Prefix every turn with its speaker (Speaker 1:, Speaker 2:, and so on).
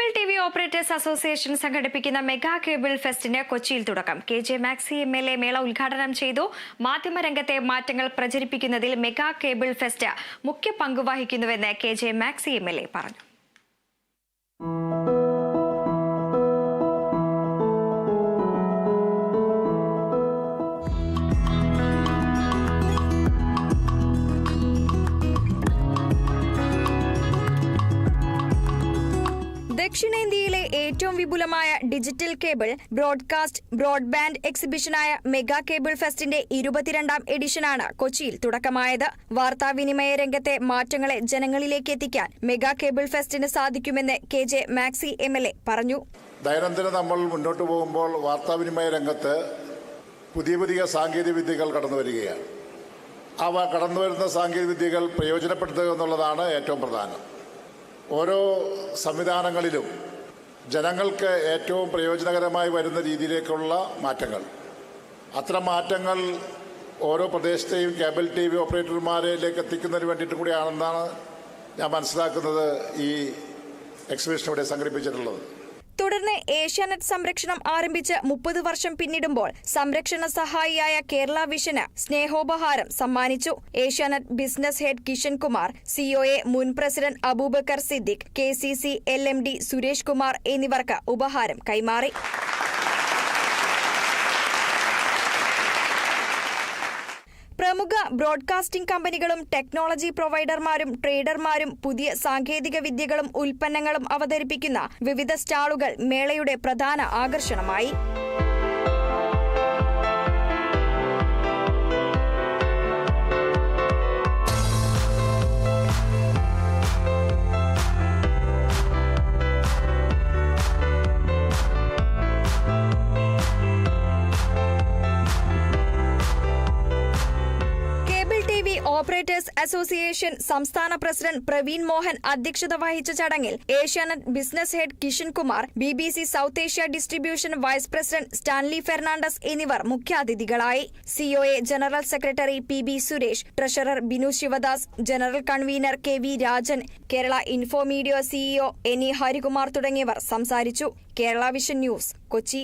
Speaker 1: Cable T V operators association സംഘടിപ്പിക്കുന്ന mega cable ഫെസ്റ്റിന് കൊച്ചിയിൽ തുടക്കം. K J Maxi M L A മേള ഉദ്ഘാടനം ചെയ്തു. മാധ്യമരംഗത്തെ മാറ്റങ്ങൾ പ്രചരിപ്പിക്കുന്നതിൽ മെഗാ കേബിൾ ഫെസ്റ്റ് മുഖ്യ പങ്കുവഹിക്കുന്നുവെന്ന് K J Maxi M L A പറഞ്ഞു. ദക്ഷിണേന്ത്യയിലെ ഏറ്റവും വിപുലമായ ഡിജിറ്റൽ കേബിൾ ബ്രോഡ്കാസ്റ്റ് ബ്രോഡ്ബാൻഡ് എക്സിബിഷനായ മെഗാ കേബിൾ ഫെസ്റ്റിന്റെ ഇരുപത്തിരണ്ടാം എഡിഷനാണ് കൊച്ചിയിൽ തുടക്കമായത്. വാർത്താവിനിമയ രംഗത്തെ മാറ്റങ്ങളെ ജനങ്ങളിലേക്ക് എത്തിക്കാൻ മെഗാ കേബിൾ ഫെസ്റ്റിന് സാധിക്കുമെന്ന് K J Maxi M L A പറഞ്ഞു.
Speaker 2: ദൈനംദിന നമ്മൾ മുന്നോട്ട് പോകുമ്പോൾ വാർത്താവിനിമയ രംഗത്ത് പുതിയ പുതിയ സാങ്കേതിക വിദ്യകൾ കടന്നു വരികയാണ്. അവ കടന്നു വരുന്ന സാങ്കേതിക വിദ്യകൾ പ്രയോജനപ്പെടുത്തുക എന്നുള്ളതാണ് ഏറ്റവും പ്രധാനം. ഓരോ സംവിധാനങ്ങളിലും ജനങ്ങൾക്ക് ഏറ്റവും പ്രയോജനകരമായി വരുന്ന രീതിയിലേക്കുള്ള മാറ്റങ്ങൾ. അത്തരം മാറ്റങ്ങൾ ഓരോ പ്രദേശത്തെയും കേബിൾ ടി വി ഓപ്പറേറ്റർമാരിലേക്ക് എത്തിക്കുന്നതിന് വേണ്ടിയിട്ട് കൂടിയാണെന്നാണ് ഞാൻ മനസ്സിലാക്കുന്നത് ഈ എക്സിബിഷൻ ഇവിടെ സംഘടിപ്പിച്ചിട്ടുള്ളത്.
Speaker 1: തുടർന്ന് ഏഷ്യാനെറ്റ് സംരക്ഷണം ആരംഭിച്ച് മുപ്പത് വർഷം പിന്നിടുമ്പോൾ സംരക്ഷണ സഹായിയായ കേരള വിഷന് സ്നേഹോപഹാരം സമ്മാനിച്ചു. Asianet business head Kishan Kumar COA മുൻ president Abubakar Siddique K C C L M D Suresh Kumar എന്നിവർക്ക് ഉപഹാരം കൈമാറി. പ്രമുഖ ബ്രോഡ്കാസ്റ്റിംഗ് കമ്പനികളും ടെക്നോളജി പ്രൊവൈഡർമാരും ട്രേഡർമാരും പുതിയ സാങ്കേതിക വിദ്യകളും ഉൽപ്പന്നങ്ങളും അവതരിപ്പിക്കുന്ന വിവിധ സ്റ്റാളുകൾ മേളയുടെ പ്രധാന ആകർഷണമായി. ഓപ്പറേറ്റേഴ്സ് അസോസിയേഷൻ സംസ്ഥാന പ്രസിഡന്റ് പ്രവീൺ മോഹൻ അധ്യക്ഷത വഹിച്ച ചടങ്ങിൽ Asianet business head Kishan Kumar B B C South Asia distribution vice president Stanley Fernandes എന്നിവർ മുഖ്യാതിഥികളായി. COA general secretary P B Suresh treasurer Binu Sivadas general convener K V Rajan Kerala Infomedia CEO N E Harikumar തുടങ്ങിയവർ സംസാരിച്ചു. Kerala Vision news Kochi.